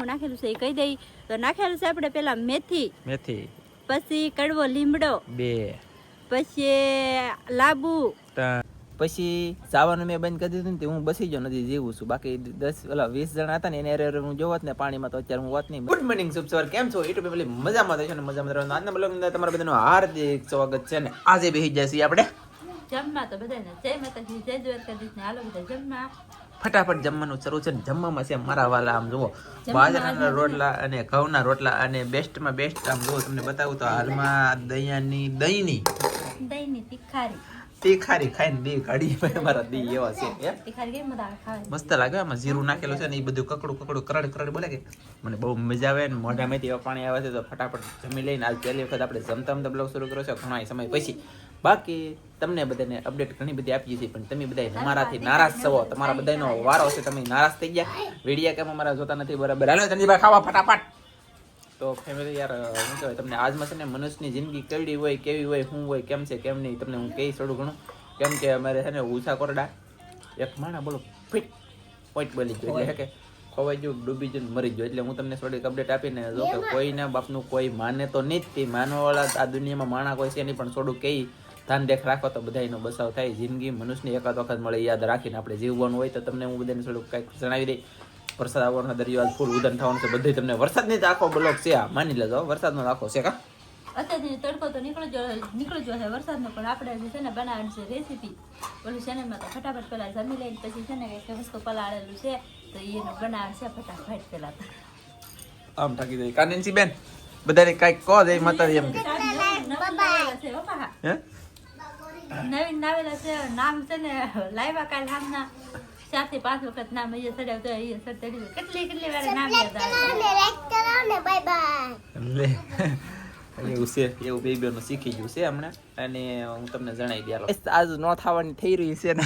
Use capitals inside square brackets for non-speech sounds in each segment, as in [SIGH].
હું નાખેલું છે એ કહી દઈ. તો નાખેલું છે આપણે પેલા મેથી મેથી. પછી કડવો લીમડો બે. પછી લાબુ. પછી જવાનું મેં બંધ કરી દીધું ને તે હું બસી ગયો નથી જીવું છું. બાકી દસ ઓલા વીસ જણા હતા ને એને અરે હું જોવત ને પાણીમાં તો અત્યારે હું વાત નહીં ગુડ મોર્નિંગ શુભ સવાર. કેમ છો? યુટ્યુબ પેલી મજામાં થશે ને? મજામાં રહેવાનું. આજના બ્લોગ અંદર તમારા બધાનું હાર્દિક સ્વાગત છે ને. આજે બેસી જશે આપણે. જમવા તો બધાને જય માતાજી જય દ્વારકાધીશ ને હાલો બધા જમવા. ફટાફટ જમવાનું શરૂ છે ને જમવામાં છે મારા વાલા આમ જુઓ. બાજરાના રોટલા અને ઘઉંના રોટલા અને બેસ્ટમાં બેસ્ટ આમ જુઓ તમને બતાવું તો હાલમાં દહીંની દહીંની દહીંની તીખારી. તીખારી ખાઈને દી કાઢી મારા દી એવા છે તીખારી કેમ મસ્ત લાગે આમાં જીરું નાખેલું છે ને એ બધું કકડું કકડું કરડ કરડ બોલે કે. મને બહુ મજા આવે ને મોઢામાંથી એવા પાણી આવે છે તો ફટાફટ જમી લઈને આજ પહેલી વખત આપણે જમતા જમતા બ્લોગ શરૂ કર્યો છે ઘણા સમય પછી. બાકી તમને બધાને અપડેટ ઘણી બધી આપીએ છીએ પણ તમે બધા અમારાથી નારાજ થવો તમારા બધાનો વારો છે. તમે નારાજ થઈ ગયા. વિડીયા કેમ અમારા જોતા નથી બરાબર. હાલો સંજીભાઈ ખાવા ફટાફટ. તો ફેમિલી યાર શું કહેવાય તમને આજમાં છે ને મનુષ્યની જિંદગી કેવડી હોય કેવી હોય શું હોય કેમ છે કેમ નહીં તમને હું કહી થોડું ઘણું. કેમ કે અમારે છે ને ઉષા કોરડા એક માણા બોલો ફિટ પોઈન્ટ બોલી ગયો એટલે કે ખવાઈ ગયું ડૂબી ગયું મરી ગયો. એટલે હું તમને થોડીક અપડેટ આપીને જો કે કોઈના બાપનું કોઈ માને તો નહીં જ તે. માનવાવાળા આ દુનિયામાં માણા કોઈ છે નહીં પણ થોડું કહી ધ્યાન દેખ રાખો તો બધાનો બસાવ થાય. જિંદગી મનુષ્યની એકાદ વખત મળે યાદ રાખીને આપણે જીવવાનું હોય તો તમને હું બધાને થોડુંક કંઈક જણાવી દઈ. વરસાદ આવવાનો દરિયો આજ ફૂલ ઉદન થવાનું છે બધે તમને વરસાદની જ આખો બ્લોક છે. આ માની લેજો વરસાદનો આખો છે કા? અત્યારથી તડકો તો નીકળી જો નીકળી જો છે વરસાદનો પણ આપણે જે છે ને બનાવવાની છે રેસીપી ઓલું ચેનલમાં તો ફટાફટ પેલા જમી લઈને પછી છે ને કંઈક વસ્તુ પલાળેલું છે તો એનું બનાવે છે ફટાફટ પેલા તો. આમ થાકી જાય કાનનસી બેન બધાને કાંઈક કહો દે માતાજી એમ કે નવીન નાવેલા છે નામ છે ને લાવ્યા કાલ નામના ચારથી પાંચ વખત નામ અહીંયા ચડ્યા તો અહીંયા સર ચડી. કેટલી કેટલી વાર નામ યાદ આવે એવું છે એવું બે બેનું શીખી ગયું છે હમણાં. અને હું તમને જણાવી દે. આજ નો થવાની થઈ રહી છે ને.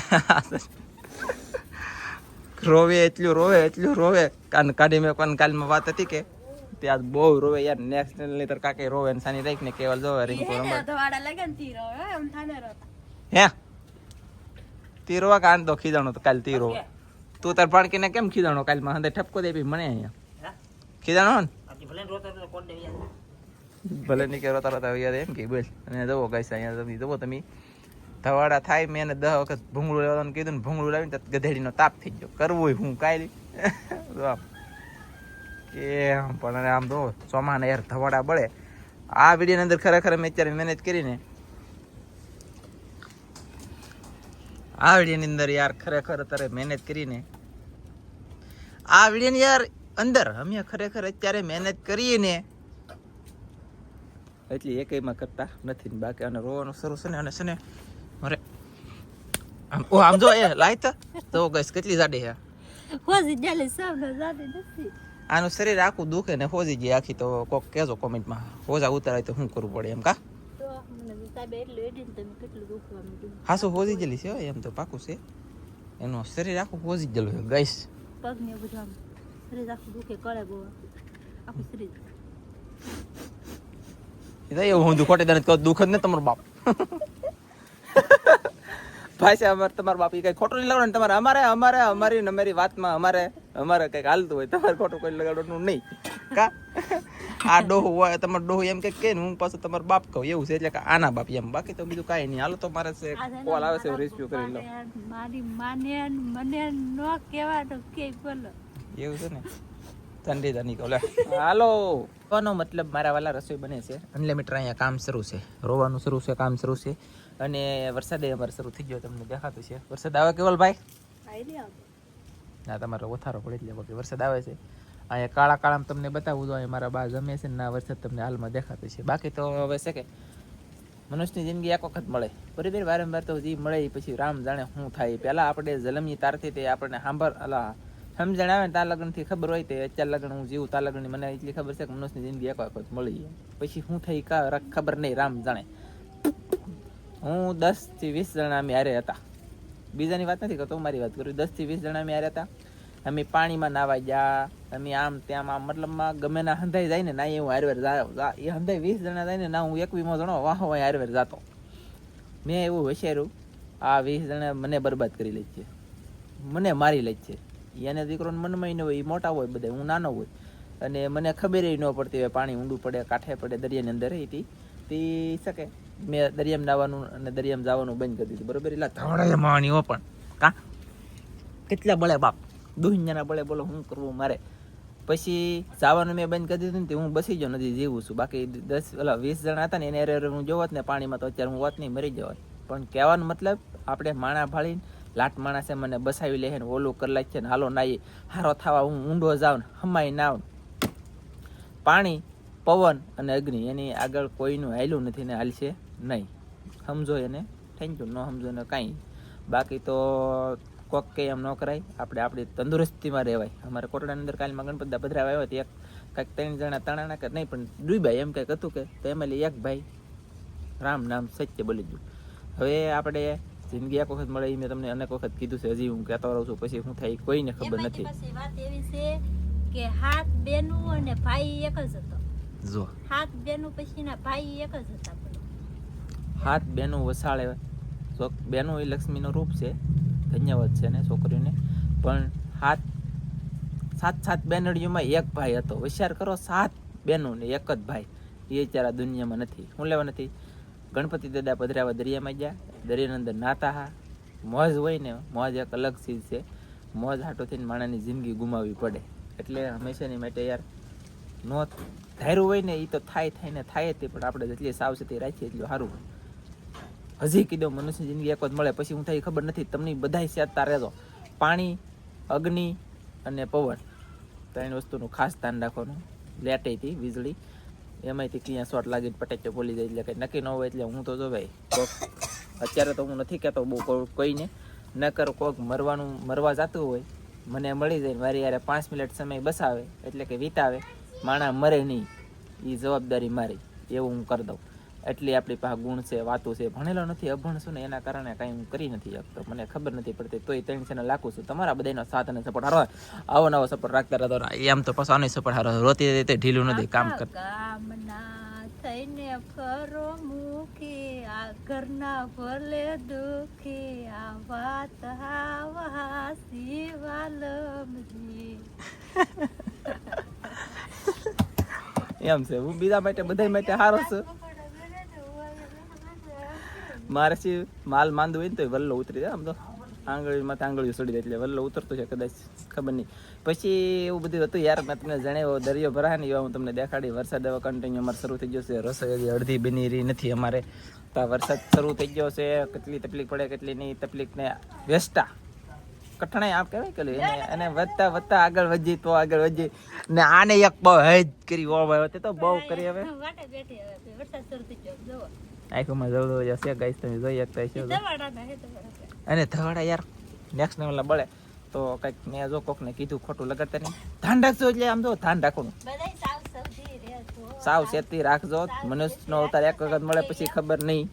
રોવે એટલું રોવે એટલું રોવે. કાન કાઢી મેં કોણ કાલમાં વાત હતી કે તે આજ બહુ રોવે યાર. નેક્સ્ટની તર કાકે રોવે ને સાની રાખ ને કેવલ જોવે રિંકુ રમત. હે? તી રોવા કાન તો ખીજાણો તો કાલ તીરો તું તાર પાણકીને કેમ ખીજાણો કાલમાં માં ઠપકો દે ભી મને અહીંયા. ખીજાણો ને ભલે નહીં કે રોતા રોતા યાદ એમ કે બોલ. અને જવો ગાઈસ અહીંયા તમે જવો તમે. ધવાડા થાય મેં એને દહ વખત ભૂંગળું લેવાનું કીધું ને ભૂંગળું લાવીને તો ગધેડીનો તાપ થઈ ગયો. કરવું હોય હું કાયલી. [LAUGHS] આમ. કે પણ આમ તો ચોમાને યાર ધવાડા બળે. આ વિડીયોની અંદર ખરેખર મેં અત્યારે મેનેજ કરીને આ વિડીયોની અંદર યાર ખરેખર અત્યારે મહેનત કરીને. આ વિડીયોની યાર અંદર અમે ખરેખર અત્યારે મહેનત કરીએ ને. એટલી એકયમાં કરતા નથી ને બાકી અને રોવાનું શરૂ છે ને અને છે ને મારે ઓ આમ જો એ લાય તો ગઈસ કેટલી જાડી છે? હોજી જાલે સામે જાડી નથી. આનું શરીર આખું દુખે ને હોજી ગઈ આખી તો કોક કહેજો કોમેન્ટમાં હોજા ઉતારાય તો શું કરવું પડે એમ કા? સાહેબ એટલું એડીને તમે કેટલું દુખવા માંડ્યું હાસુ હોજી ગયેલી છે એમ તો પાકું છે એનું શરીર આખું હોજી ગયેલું છે ગઈશ પગ ને બધું આમ શરીર આખું દુખે કરે બહુ આખું શરીર એવું હું ખોટી તને કહું દુઃખ જ ને તમારો બાપ ભાઈ સાહેબ અમારે તમારા બાપ એ કઈ ખોટું નહીં લગાડવાનું તમારે અમારે અમારે અમારી અમારી વાતમાં અમારે અમારે કંઈક હાલતું હોય તમારે ખોટું કોઈ લગાડવાનું નહીં કા આ ડોહ હોય તમારો ડોહો એમ કે કે હું પાછું તમારો બાપ કહું એવું છે એટલે કે આના બાપ એમ બાકી તો બીજું કાંઈ નહીં. હાલો તો મારે છે કોલ આવે છે રિસ્યુ કરી લો. મારી માને મને નો તો કે બોલો. એવું છે ને? ઠંડી ધની કહો હાલો. કોનો મતલબ મારા વાલા રસોઈ બને છે? અનલિમિટેડ અહીંયા કામ શરૂ છે. રોવાનું શરૂ છે કામ શરૂ છે. અને વરસાદે અમારે શરૂ થઈ ગયો તમને દેખાતું છે. વરસાદ આવે કેવલ ભાઈ? ના તમારો ઓથારો પડે એટલે બાકી વરસાદ આવે છે. અહીંયા કાળા કાળામાં તમને બતાવું તો અહીંયા મારા બા જમે છે ના વરસાદ તમને હાલમાં દેખાતો છે. બાકી તો હવે છે કે મનુષ્યની જિંદગી એક વખત મળે. બરાબર? વારંવાર તો જે મળે, પછી રામ જાણે શું થાય. પહેલાં આપણે જલમની તારથી તે આપણને સાંભળ, અલા, સમજણ આવે ને તાર લગ્નથી ખબર હોય તે અત્યાર લગ્ન હું જીવું, તાર લગ્નની મને એટલી ખબર છે કે મનુષ્યની જિંદગી એક વખત મળી પછી શું થઈ કા ખબર નહીં, રામ જાણે. હું દસથી વીસ જણા અમે હારે હતા. બીજાની વાત નથી કરતો મારી વાત કરું. દસથી વીસ જણા અમે હારે હતા. અમે પાણીમાં નાવા ગયા, અમે આમ ત્યાં આમ મતલબમાં ગમે ના હંધાઈ જાય ને, ના હું હારવેર જા એ હંધાઈ વીસ જણા જાય ને, ના હું એકવીમો જણો, વાહ હોય હારવેર જાતો. મેં એવું વિચાર્યું, આ વીસ જણા મને બરબાદ કરી લે છે. મને મારી લે છે. એને દીકરોને મનમાં ન હોય એ મોટા હોય બધા, હું નાનો હોય. અને મને ખબર ન પડતી હોય, પાણી ઊંડું પડે, કાંઠે પડે, દરિયાની અંદર હતી તે. શકે. મેં દરિયામાં નાવાનું અને દરિયામાં જવાનું બંધ કરી દીધું. બરોબર? એટલે ધવડાય માવાની પણ. કા? કેટલા બળે બાપ? દુનિયાના પડે બોલો શું કરવું મારે? પછી જવાનું મેં બંધ કરી દીધું ને હું બસી ગયો, નથી જીવું છું. બાકી દસ, ઓલા વીસ જણા હતા ને, એને અરે હું જોવત ને, પાણીમાં તો અત્યારે હું હોત નહીં, મરી જવાત. પણ કહેવાનો મતલબ, આપણે માણા ભાળીને, લાટ માણસે મને બસાવી લે ને, ઓલું કરી લે છે ને, હાલો નાઈ હારો થવા હું ઊંડો જાઉં ને, હમાઈ નાવ પાણી, પવન અને અગ્નિ, એની આગળ કોઈનું હાલ્યું નથી ને, હાલશે નહીં. સમજો એને. થેન્ક યુ, ન સમજો ને કાંઈ. બાકી તો કોક કે એમ ન કરાય. આપણે આપણી તંદુરસ્તીમાં રહેવાય. અમારે કોટડાની અંદર કાલમાં ગણપત પધરાવા આવ્યો હતો એક કાંઈક ત્રણ જણા તણાના કે નહીં પણ ડૂબ્યા એમ કંઈક હતું કે તો એમાં એક ભાઈ. રામ નામ સત્ય બોલી ગયું હવે આપણે જિંદગી એક વખત મળે એ મેં તમને અનેક વખત કીધું છે. હજી હું કહેતો રહું છું પછી શું થાય કોઈને ખબર નથી. વાત એવી છે કે હાથ બેનું અને ભાઈ એક જ હતો. જો. હાથ બેનું પછીના ભાઈ એક જ હતા. હાથ બેનું વસાળે. બેનું એ લક્ષ્મીનું રૂપ છે. ધન્યવાદ છે ને છોકરીને. પણ હાથ, સાત સાત બેનડીઓમાં એક ભાઈ હતો. હોશિયાર કરો, સાત બહેનો ને એક જ ભાઈ. એ ત્યારે દુનિયામાં નથી. શું લેવા નથી? ગણપતિ દાદા પધરાવા દરિયામાં ગયા. દરિયાની અંદર નાતા હા. મોજ હોય ને, મોજ એક અલગ ચીજ છે. મોજ હાટો થઈને માણસની જિંદગી ગુમાવવી પડે. એટલે હંમેશાની માટે યાર, નો ધાર્યું હોય ને એ તો થાય થાય ને થાય જ તે, પણ આપણે જેટલી સાવચેતી રાખીએ એટલું સારું હજી કીધો, મનુષ્ય જિંદગી એક વખત મળે, પછી હું થાય ખબર નથી. તમને બધાય સેજતા રહેજો પાણી, અગ્નિ અને પવન. ત્રણ વસ્તુનું ખાસ ધ્યાન રાખવાનું. લેટે હતી વીજળી. એમાંયથી ક્યાં શોર્ટ લાગીને પટેચો બોલી જાય એટલે કંઈ નક્કી ન હોય એટલે હું તો જો ભાઈ અત્યારે તો હું નથી કહેતો, બહુ કોઈ- કોઈને. ન કર કોક મરવાનું, મરવા જતું હોય, મને મળી જાય મારી યારે પાંચ મિનિટ સમય બસાવે, એટલે કે વિતાવે. માણા મરે નહીં. એ જવાબદારી મારી. એવું હું કરી દઉં. એટલી આપણી પાસે ગુણ છે વાતો છે ભણેલો નથી અભણ છું ને એના કારણે કાંઈ હું કરી નથી શકતો. મને ખબર નથી પડતી તોય ત્રણ છે લાખું છું. તમારા બધાનો સાથ અને સપોર્ટ હારો આવો નવો સપોર્ટ રાખતા રહેતો એમ તો પાછો આનો સપોર્ટ હારો રોતી રીતે ઢીલું નથી કામ કર થઈને ફરો મૂકી આ ઘરના ભલે દુખી આ વાત હાવા વાલમજી એમ છે. હું બીજા માટે બધા માટે હારો છું. મારે છે માલ માંદો હોય ને તો વલ્લો ઉતરી જાય, આમ તો આંગળીમાં તો આંગળીઓ સડી જાય એટલે વલ્લો ઉતરતો છે કદાચ, ખબર નહીં. પછી એવું બધું હતું યાર, મેં તમને જણાવ્યો, દરિયો ભરાય ને એવા હું તમને દેખાડી, વરસાદ હવે કન્ટિન્યુ અમારે શરૂ થઈ ગયો છે. રસોઈ અડધી બની રહી નથી અમારે. તો વરસાદ શરૂ થઈ ગયો છે, કેટલી તકલીફ પડે, કેટલી નહીં, તકલીફ ને વેસ્ટા કઠણાઈ આપ કહેવાય કે એને વધતા વધતા આગળ વધી તો આગળ વધી ને આને એક બહુ હેજ કરી ઓ ભાઈ તો બહુ કરી હવે. આંખોમાં જવડો જશે ગાઈસ તમે જોઈ શકતા છો. અને ધવાડા યાર નેક્સ્ટ લેવલના બળે. તો કંઈક મેં જો કોકને કીધું ખોટું લગાડતા નહીં. ધ્યાન રાખજો એટલે આમ જો ધ્યાન રાખવાનું સાવ સેતી રાખજો. મનુષ્યનો અવતાર એક વખત મળે પછી ખબર નહીં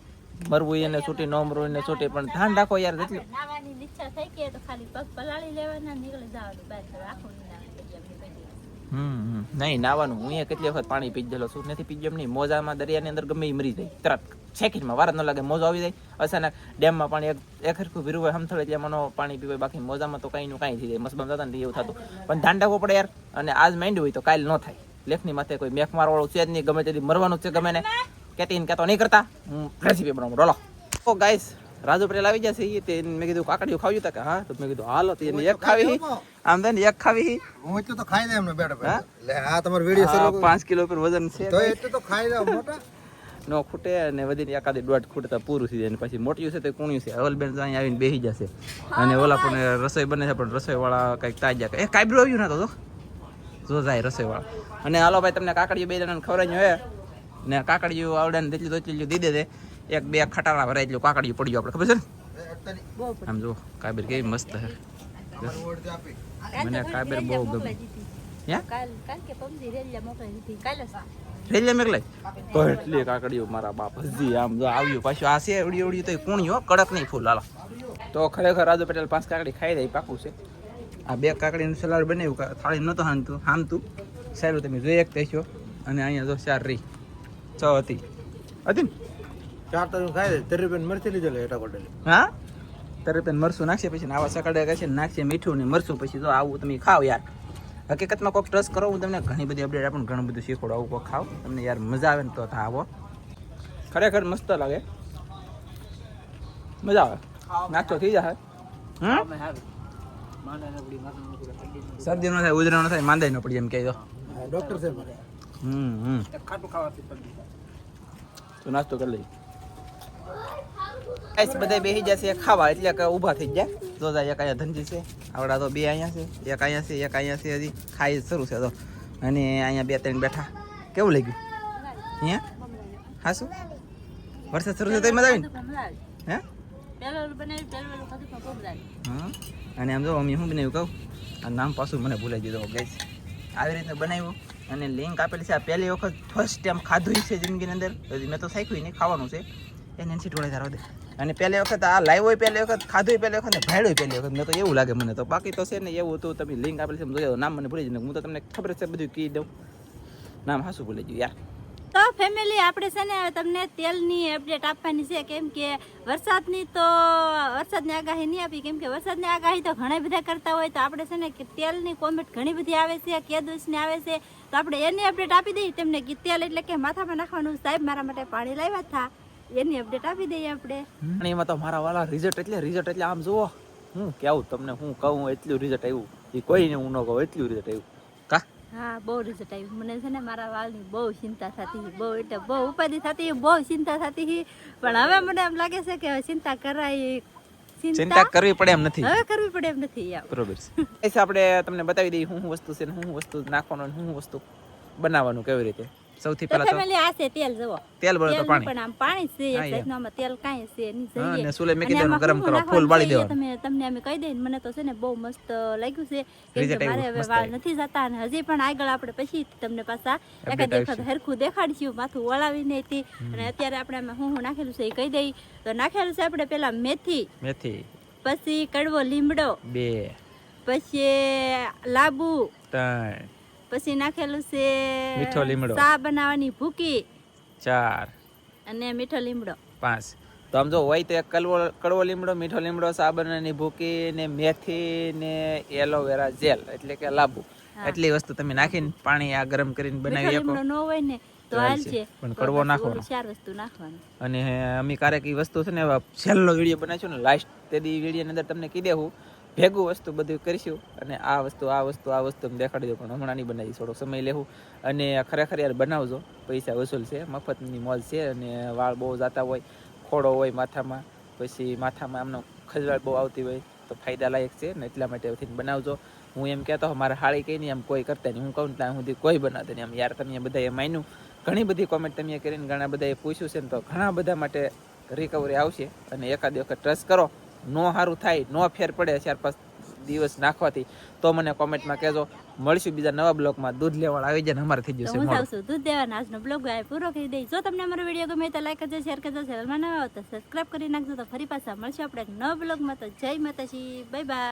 મરવું એને છૂટી ન મરવું એને છૂટી. પણ ધ્યાન રાખો યાર જેટલું નાવાની ઈચ્છા થઈ ગઈ તો ખાલી પગ પલાળી લેવાના નીકળી જવાનું. બસ તો આખું નહીં નાવા દરિયા બધી હમ. નહીં નાવાનું. હું કેટલી વખત પાણી પી ગયેલો છું. નથી પી ગયો નહીં. મોજામાં દરિયાની અંદર ગમે મરી જાય. તરત સેકન્ડમાં વાર ન લાગે મોજો આવી જાય. અચાનક ડેમમાં પાણી એક હરખું ભીરું હોય હમથળે એટલે મનો પાણી પીવાય. બાકી મોજામાં તો કંઈ નું કાંઈ થઈ જાય. મસબમ જતા ને એવું થતું. પણ ધ્યાન રાખવું પડે યાર. અને આજ માંડ્યું હોય તો કાલ ન થાય. લેખની માથે કોઈ મેખ મારવાળું છે જ નહીં. ગમે તેથી મરવાનું છે ગમે ને. કેતી કેતો નહીં કરતા. હું રેસીપી બનાવું ડોલો ઓ ગાઈસ રાજુ પટેલ આવી જશે ઈ તે મેં કીધું કાકડીઓ ખાવી હતા કે હા? તો મેં કીધું હાલો તો એને એક ખાવી આમ તો એક ખાવી હું. એટલું તો ખાઈ દે એમને બેઠા હા? એટલે આ તમારો વીડિયો શરૂ પાંચ કિલો પર વજન છે તો એટલું તો ખાઈ દે મોટા. [LAUGHS] નો ખૂટે અને વધીને એકાદી દોઢ ખૂટે તો પૂરું થઈ જાય. અને પછી મોટિયું છે તે કુણ્યું છે. અવલબેન તો અહીંયા આવીને બેસી જશે અને ઓલા પણ રસોઈ બને છે પણ રસોઈવાળા કંઈક તાજા એ કાયબરું આવ્યું ના તો જો. જાય જાય રસોઈવાળા. અને હાલો ભાઈ તમને કાકડીઓ બે જણાને ખવડાવી હોય ને કાકડીઓ આવડે ને તેટલી તો એટલી દી દે એક બે ખટારા ભરાય એટલું કાકડી પડ્યું આપણે ખબર છે ને? આમ જો કાબીર કેવી મસ્ત છે. આપી. મને કાબીર બહુ ગમે. હે? કાલ કાલ કે પમજી રેલિયા મેકલાય તો એટલી કાકડીઓ મારા બાપ હજી આમ જો આવ્યું પાછું. આ છે એવડી એવડી તો કુણ્યો કડક નહીં ફૂલ હાલો. તો ખરેખર રાજુ પટેલ પાંચ કાકડી ખાઈ દઈ પાકું છે. આ બે કાકડીનું સલાડ બનાવ્યું થાળી નહોતો હાનતું હામતું સારું તમે જોઈ એક છો અને અહીંયા જો ચાર રહી. છ હતી. હતી ને? ચાર તો ખાય તેરી બેન મરચી લીધેલો પટેલી હા? તારે મરસું નાખશે પછી આવા સકડે છે નાખશે મીઠું ને મરસું પછી જો આવું તમે ખાવ યાર. હકીકતમાં કોઈક ટ્રસ્ટ કરો હું તમને ઘણી બધી અપડેટ આપું ઘણું બધું શીખવાડું આવું કોઈક ખાવ તમને યાર મજા આવે ને તો થા આવો ખરેખર મસ્ત લાગે. મજા આવે. નાસ્તો થઈ જાય હમ? શરદી ન થાય ઉધરા ન થાય માંદાઈ ન પડી એમ કહી દો ડોક્ટર મારે હમ હમ. તો નાસ્તો કરી લઈ ગાઈસ બધા બેસી જશે ખાવા એટલે કે ઊભા થઈ જાય જો જાય એક અહીંયા ધનજી છે આવડા તો બે અહીંયા છે એક અહીંયા છે એક અહીંયા છે હજી ખાઈ શરૂ છે તો. અને અહીંયા બે ત્રણ બેઠા. કેવું લાગ્યું? અહીંયા? હા શું વરસાદ શરૂ થયો તો મજા આવી. ને હે? અને આમ જો અમે શું બનાવ્યું કહું? આ નામ પાછું મને ભૂલાઈ દીધો ગેસ આવી રીતે બનાવ્યું. અને લિંક આપેલી છે આ પહેલી વખત ફર્સ્ટ ટાઈમ ખાધું છે જિંદગીની અંદર. હજી મેં તો શાખ્યું નહીં ખાવાનું છે. એને એનસી ટોળે ધારો દે. અને પહેલી વખત આ લાઈવ હોય, પહેલી વખત, ખાધું પહેલી વખત ને ભાડ્યું પહેલી વખત. મેં તો એવું લાગે મને તો. બાકી તો છે ને, એવું હતું, તમે લિંક આપેલી છે જોયો નામ મને ભૂલી જ હું તો તમને ખબર છે, બધું કહી દઉં. નામ હાસું ભૂલી ગયું, યાર. તો ફેમિલી આપણે છે ને, તમને તેલની અપડેટ આપવાની છે, કેમ કે વરસાદની તો, વરસાદની આગાહી નહીં આપી, કેમ કે વરસાદની આગાહી તો ઘણા બધા કરતા હોય. તો આપણે છે ને તેલની કોમેન્ટ ઘણી બધી આવે છે, કે કેદુસની આવે છે. તો આપણે એની અપડેટ આપી દઈએ તેમને, કે તેલ એટલે કે માથામાં નાખવાનું. સાહેબ, મારા માટે પાણી લાવ્યા હતા. એની અપડેટ આપી દઈએ આપણે. અને એમાં તો મારા વાલા રિઝલ્ટ એટલે રિઝલ્ટ એટલે આમ જુઓ. હું કેવું તમને હું કહું એટલું રિઝલ્ટ આવ્યું. એ કોઈને હું ન કહું એટલું રિઝલ્ટ આવ્યું. કા? હા બહુ રિઝલ્ટ આવ્યું. મને છે ને મારા વાળની બહુ ચિંતા થતી બહુ એટલે બહુ ઉપાધિ થતી બહુ ચિંતા થતી પણ હવે મને એમ લાગે છે કે હવે ચિંતા કરાય. ચિંતા? કરવી પડે એમ નથી. હવે કરવી પડે એમ નથી બરોબર છે. આપણે તમને બતાવી દઈએ શું વસ્તુ છે ને શું વસ્તુ નાખવાનું શું વસ્તુ બનાવવાનું કેવી રીતે? સૌથી પહેલા તો ફેમિલી આ છે તેલ જુઓ. તેલ તો પાણી. પણ આમ પાણી છે એક જાતનું આમાં તેલ કાંઈ છે નહીં જઈએ અને સુલે મેકી દેવાનું, ગરમ કરો ફૂલ વાળી દેવાનું. તમે તમને અમે કહી દઈએ મને તો છે ને બહુ મસ્ત લાગ્યું છે. કે મારે હવે વાળ નથી જતા અને હજી પણ આગળ આપણે પછી તમને પાછા એક એકાદ વખત. હરખું દેખાડશું માથું વળાવીને હતી અને અત્યારે આપણે આમાં હું હું નાખેલું છે એ કહી દઈ. તો નાખેલું છે આપણે પેલા મેથી મેથી. પછી કડવો લીમડો બે. પછી લાબુ ત્રણ. પછી નાખેલું છે મીઠો લીમડો. ચા બનાવવાની ભૂકી. ચાર. અને મીઠો લીમડો. પાંચ. તો આમ જો હોય તો એક કડવો કડવો લીમડો મીઠો લીમડો સાબરની ભૂકી ને મેથી ને એલોવેરા જેલ એટલે કે લાબુ. એટલી વસ્તુ તમે નાખીને પાણી આ ગરમ કરીને બનાવી શકો. ન હોય ને તો તો હાલ હાલશે. છે. પણ કડવો નાખો નાખવાનો. ચાર વસ્તુ નાખવાનું. અને અમે ક્યારેક એ વસ્તુ છે ને છેલ્લો વીડિયો બનાવ્યો ને લાસ્ટ તેદી વીડિયો અંદર તમને કહી દેવું ભેગું વસ્તુ બધું કરીશું અને આ વસ્તુ આ વસ્તુ આ વસ્તુ દેખાડી દો પણ હમણાં નહીં બનાવી થોડો સમય લેવું. અને ખરેખર યાર બનાવજો, પૈસા વસૂલ છે, મફતની મોલ છે અને વાળ બહુ જાતા હોય, ખોડો હોય માથામાં, પછી માથામાં આમનો ખજવાળ બહુ આવતી હોય તો ફાયદાલાયક છે, ને એટલા માટે એથી બનાવજો. હું એમ કહેતો, મારા હાળી કહીને એમ કોઈ કરતા નહીં. હું કહું ત્યાં સુધી કોઈ બનાવતા નહીં. એમ યાર તમે બધા એ માન્યું. ઘણી બધી કોમેન્ટ તમે કરીને ઘણા બધાએ પૂછ્યું છે ને તો ઘણા બધા માટે રિકવરી આવશે. અને એકાદ વખત ટ્રસ્ટ કરો. નો સારું થાય નો ફેર પડે ચાર પાંચ દિવસ નાખવાથી તો મને કોમેન્ટમાં કહેજો. મળશું બીજા નવા બ્લોગમાં. દૂધ લેવાળ આવી જાય અમારે થઈ જશે હું દૂધ દેવાના આજનો બ્લોગ પૂરો કરી દઈ જો તમને અમારો વીડિયો ગમે તો લાઈક કરજો શેર કરજો ચેનલમાં નવા હો તો સબસ્ક્રાઇબ કરી નાખજો. તો ફરી પાછા મળશે આપણે નવા બ્લોગમાં. તો જય માતાજી. Bye bye